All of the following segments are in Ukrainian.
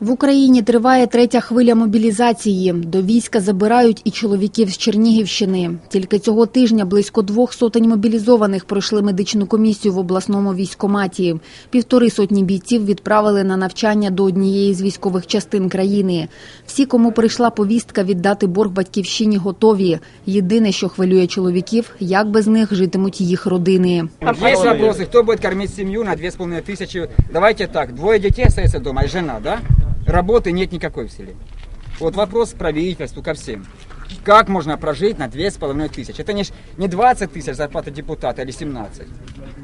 В Україні триває третя хвиля мобілізації. До війська забирають і чоловіків з Чернігівщини. Тільки цього тижня близько двох сотень мобілізованих пройшли медичну комісію в обласному військкоматі. Півтори сотні бійців відправили на навчання до однієї з військових частин країни. Всі, кому прийшла повістка віддати борг батьківщині, готові. Єдине, що хвилює чоловіків, як без них житимуть їх родини. Есть вопросы, кто будет кормить семью на 2500? Давайте так, двое детей остается дома и жена, да? Работы нет никакой в селе. Вот вопрос к правительству, ко всем. Как можно прожить на 2500? Это не, ж- не 20 тысяч зарплата депутата или 17.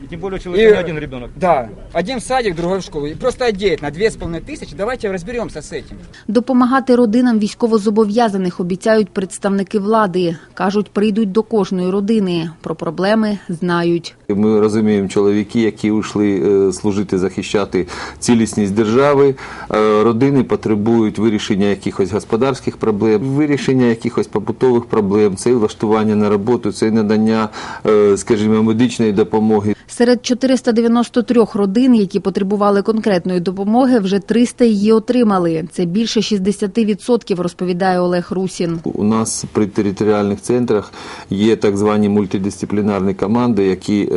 И тем более у человека И- не один ребенок. Да, один в садик, другой в школу. И просто одеть на 2500, давайте разберемся с этим. Допомагати родинам військовозобов'язаних обіцяють представники влади. Кажуть, прийдуть до кожної родини. Про проблеми знають. Ми розуміємо чоловіки, які йшли е, служити, захищати цілісність держави. Е, Родини потребують вирішення якихось господарських проблем, вирішення якихось побутових проблем, це і влаштування на роботу, це і надання, е, скажімо, медичної допомоги. Серед 493 родин, які потребували конкретної допомоги, вже 300 її отримали. Це більше 60%, розповідає Олег Русін. У нас при територіальних центрах є так звані мультидисциплінарні команди, які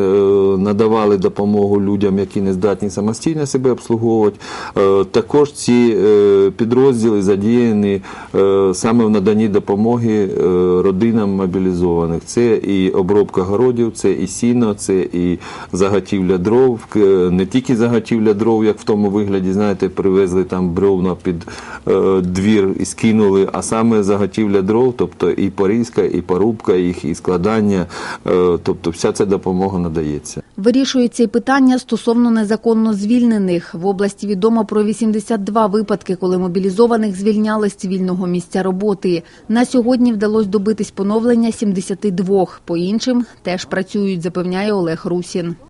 надавали допомогу людям, які не здатні самостійно себе обслуговувати. Е, також ці е, підрозділи задіяні е, саме в наданні допомоги е, родинам мобілізованих. Це і обробка городів, це і сіно, це і заготівля дров, не тільки заготівля дров, як в тому вигляді, знаєте, привезли там бревна під е, двір і скинули, а саме заготівля дров, тобто і порізка, і порубка їх, і складання, е, тобто вся ця допомога надається. Вирішується і питання стосовно незаконно звільнених. В області відомо про 82 випадки, коли мобілізованих звільняли з цивільного місця роботи. На сьогодні вдалося добитись поновлення 72. По іншим теж працюють, запевняє Олег Русін.